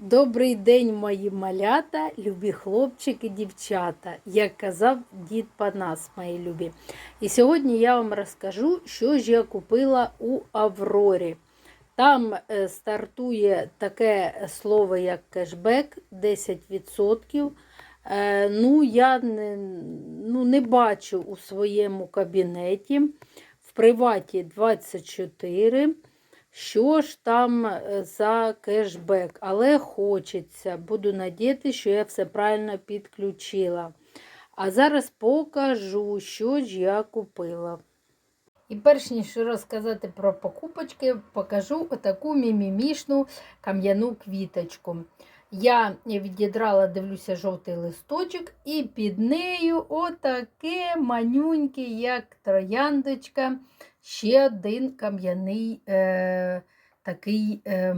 Добрий день, мої малята, любі хлопчики, дівчата, як казав дід Панас, мої любі. І сьогодні я вам розкажу, що ж я купила у Аврорі. Там е, стартує таке слово, як кешбек 10%. Е, Ну, я не, ну, не бачу у своєму кабінеті. В приваті 24. Що ж там е, за кешбек? Але хочеться. Буду надіяти, що я все правильно підключила. А зараз покажу, що ж я купила. І перш ніж розказати про покупочки, покажу отаку мімімішну кам'яну квіточку. Я відідрала, дивлюся, жовтий листочок, і під нею отаке манюньке, як трояндочка, ще один кам'яний е, такий, е,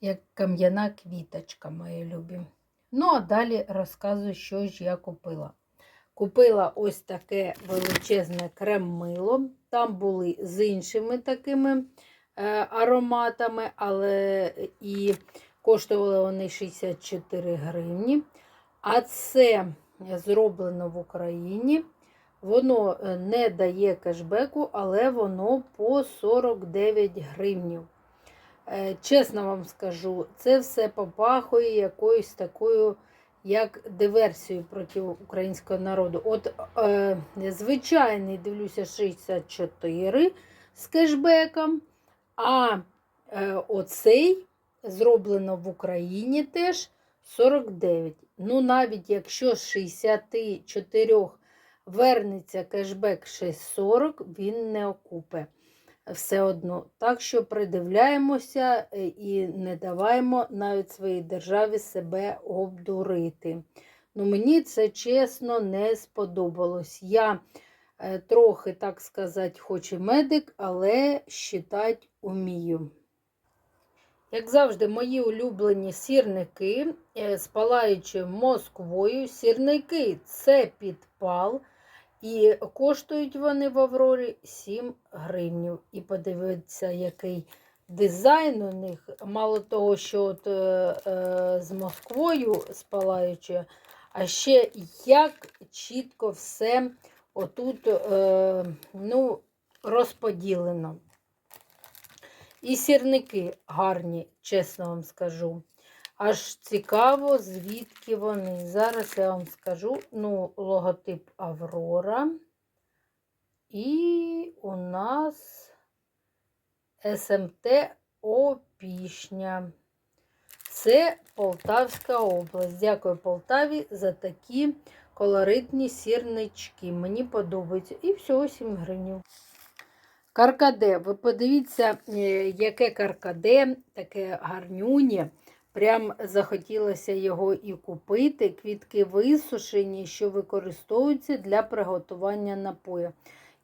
як кам'яна квіточка, мої любі. Ну, а далі розказую, що ж я купила. Купила ось таке величезне крем-мило. Там були з іншими такими ароматами, але і коштували вони 64 гривні. А це зроблено в Україні. Воно е, не дає кешбеку, але воно по 49 гривнів. Е, Чесно вам скажу, це все попахує якоюсь такою, як диверсією проти українського народу. От е, звичайний, дивлюся, 64 з кешбеком, а е, оцей зроблено в Україні теж 49. Ну, навіть якщо з 64 вернеться кешбек 6,40, він не окупе все одно. Так що придивляємося е, і не даваємо навіть своїй державі себе обдурити. Ну, Мені це чесно не сподобалось. Я е, трохи, так сказати, хоч і медик, але считати умію. Як завжди, мої улюблені сірники е, з палаючою Москвою. Сірники це підпал. І коштують вони в Аврорі 7 гривнів. І подивіться, який дизайн у них. Мало того, що от, е, е, з Москвою спалаючи, а ще як чітко все отут е, ну, розподілено. І сірники гарні, чесно вам скажу. Аж цікаво, звідки вони. Зараз я вам скажу ну, логотип Аврора. І у нас СМТ Опішня. Це Полтавська область. Дякую Полтаві за такі колоритні сірнички. Мені подобаються. І всього 7 гривень. Каркаде. Ви подивіться, е, яке каркаде, таке гарнюнє. Прям захотілося його і купити. Квітки висушені, що використовуються для приготування напою.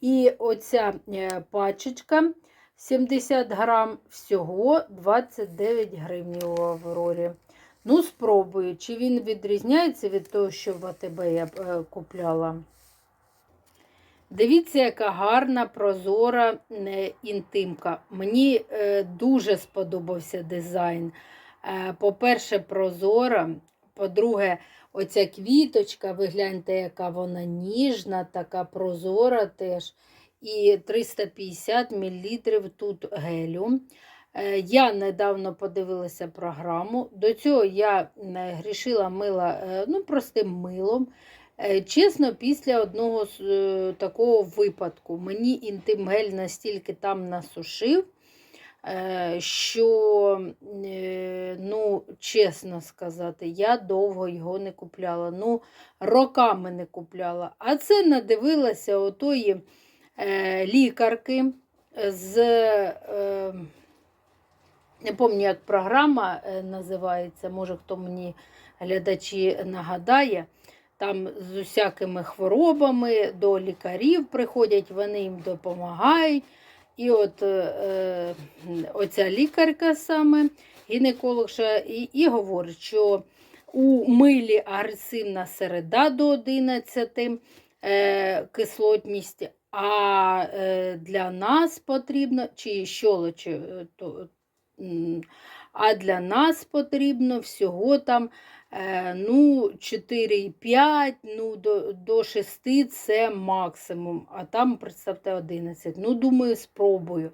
І оця е, пачечка 70 грам, всього 29 гривень у Аврорі. Ну, спробую, чи він відрізняється від того, що в АТБ я е, купляла. Дивіться, яка гарна прозора е, інтимка. Мені дуже сподобався дизайн. Е, по-перше, прозора. По-друге, оця квіточка, ви гляньте, яка вона ніжна, така прозора теж. І 350 мл тут гелю. Е, я недавно подивилася програму. До цього я е, грішила мила ну, простим милом. Чесно, після одного такого випадку мені інтим-гель настільки там насушив. Е, що, е, ну, чесно сказати, я довго його не купляла. Ну, роками не купляла. А це надивилася отої е, лікарки з, е, не пам'ятаю, як програма е, називається, може, хто мені глядачі нагадає. Там з усякими хворобами до лікарів приходять, вони їм допомагають. І от е, е, оця лікарка саме, гінекологша, і, і говорить, що у милі агресивна середа до 11 е, кислотність, а е, для нас потрібно, чи щолочі, е, то, А для нас потрібно всього там е, ну, 4,5, ну, до, до 6 це максимум. А там, представте, 11. Ну, думаю, спробую.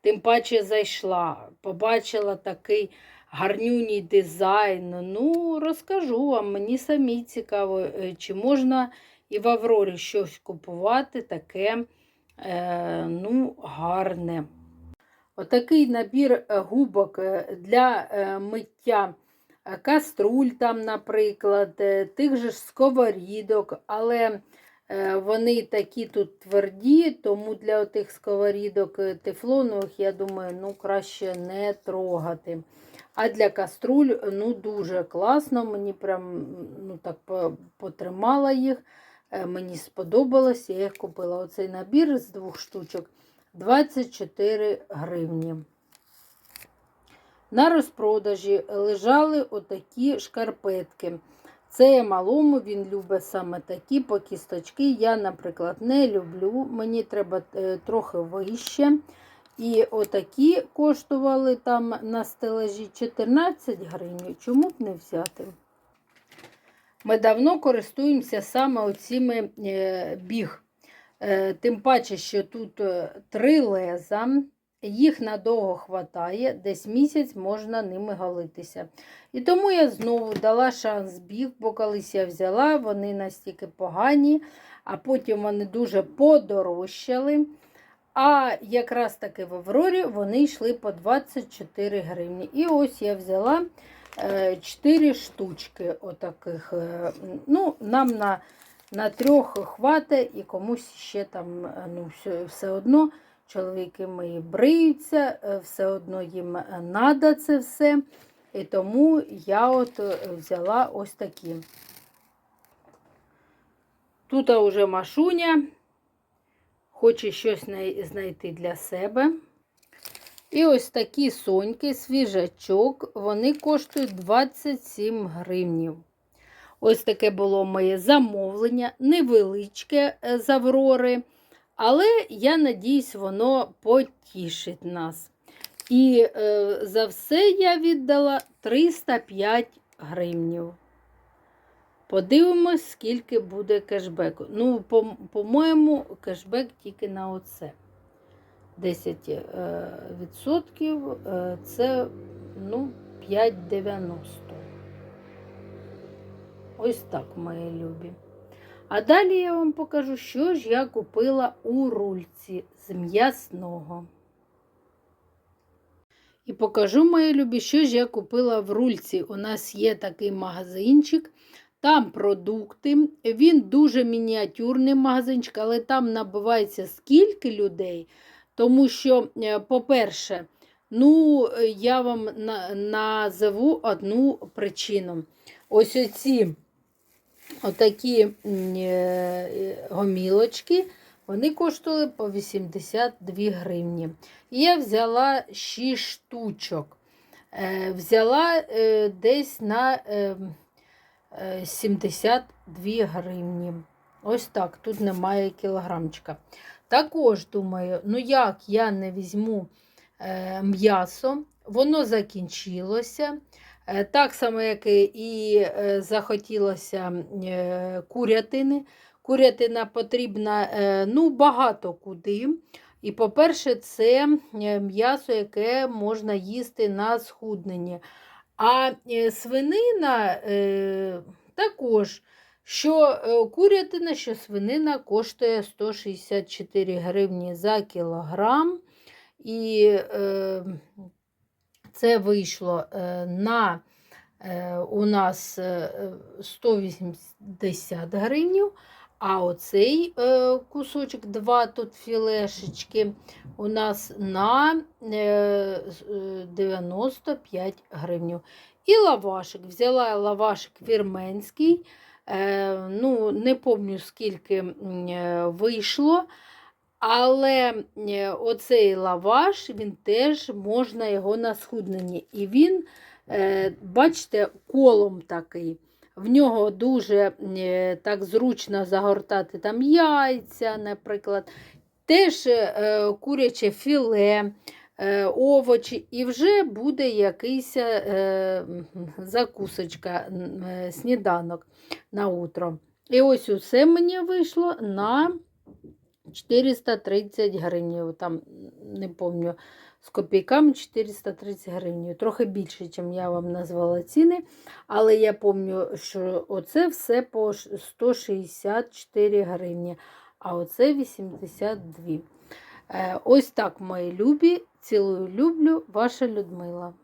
Тим паче зайшла, побачила такий гарнюній дизайн. Ну, розкажу вам, мені самі цікаво, е, чи можна і в Аврорі щось купувати таке е, ну, гарне. Отакий набір е, губок е, для е, миття каструль, там, наприклад, тих же сковорідок, але вони такі тут тверді, тому для тих сковорідок тефлонових, я думаю, ну, краще не трогати. А для каструль ну, дуже класно. Мені прям ну, так потримала їх. Мені сподобалось, я їх купила. Оцей набір з двох штучок 24 гривні. На розпродажі лежали отакі шкарпетки. Це я малому, він любить саме такі по кісточки. Я, наприклад, не люблю. Мені треба е, трохи вище. І отакі коштували там на стелажі 14 гривень. Чому б не взяти? Ми давно користуємося саме оціми е, біг. Е, Тим паче, що тут е, три леза, їх надовго хватає, десь місяць можна ними галитися. І тому я знову дала шанс біг, бо колись я взяла, вони настільки погані, а потім вони дуже подорожчали. А якраз таки в Аврорі вони йшли по 24 гривні. І ось я взяла 4 штучки отаких. е, Ну, нам на, на трьох хватить і комусь ще там е, ну, все, все одно. Чоловіки мої бриються, е, все одно їм треба це все. І тому я от е, взяла ось такі. Тут уже Машуня хоче щось знайти для себе. І ось такі соньки, свіжачок, вони коштують 27 гривнів. Ось таке було моє замовлення, невеличке е, з Аврори, але я надіюсь, воно потішить нас. І е, за все я віддала 305 гривнів. Подивимось, скільки буде кешбеку. Ну, по- по-моєму, кешбек тільки на оце. 10 е, відсотків е, це ну, 5,90. Ось так, мої любі. А далі я вам покажу, що ж я купила у рульці з м'ясного. І покажу, мої любі, що ж я купила в рульці. У нас є такий магазинчик, там продукти. Він дуже мініатюрний магазинчик, але там набивається скільки людей. Тому що, е, по-перше, ну, е, я вам на- назову одну причину. Ось оці отакі е, е, гомілочки, вони коштували по 82 гривні. І я взяла 6 штучок. Е, Взяла десь на е, е, 72 гривні. Ось так, тут немає кілограмчика. Також думаю, ну як я не візьму м'ясо, воно закінчилося. Е, так само, як і е, захотілося е, курятини. Курятина потрібна ну, багато куди. І, по-перше, це м'ясо, яке можна їсти на схудненні. А свинина також. Що курятина, що свинина коштує 164 гривні за кілограм. І це вийшло е, на е, у нас е, 180 гривень. А оцей е, кусочок, два тут філешечки, у нас на е, з- е, 95 гривень. І лавашик. Взяла лавашик вірменський. Е, ну, не пам'ятаю, скільки е, вийшло. Але е, оцей лаваш, він теж можна його на схудненні. І він, е, бачите, колом такий. В нього дуже е, так зручно загортати там яйця, наприклад. Теж куряче філе. овочі, і вже буде якийсь закусочка, сніданок на утро. І ось усе мені вийшло на 430 гривень. Там не пам'ятаю, з копійками 430 гривень. Трохи більше, ніж я вам назвала ціни. Але я пам'ятаю, що оце все по 164 гривні, а оце 82. Е, Ось так, мої любі. Цілую, люблю, ваша Людмила.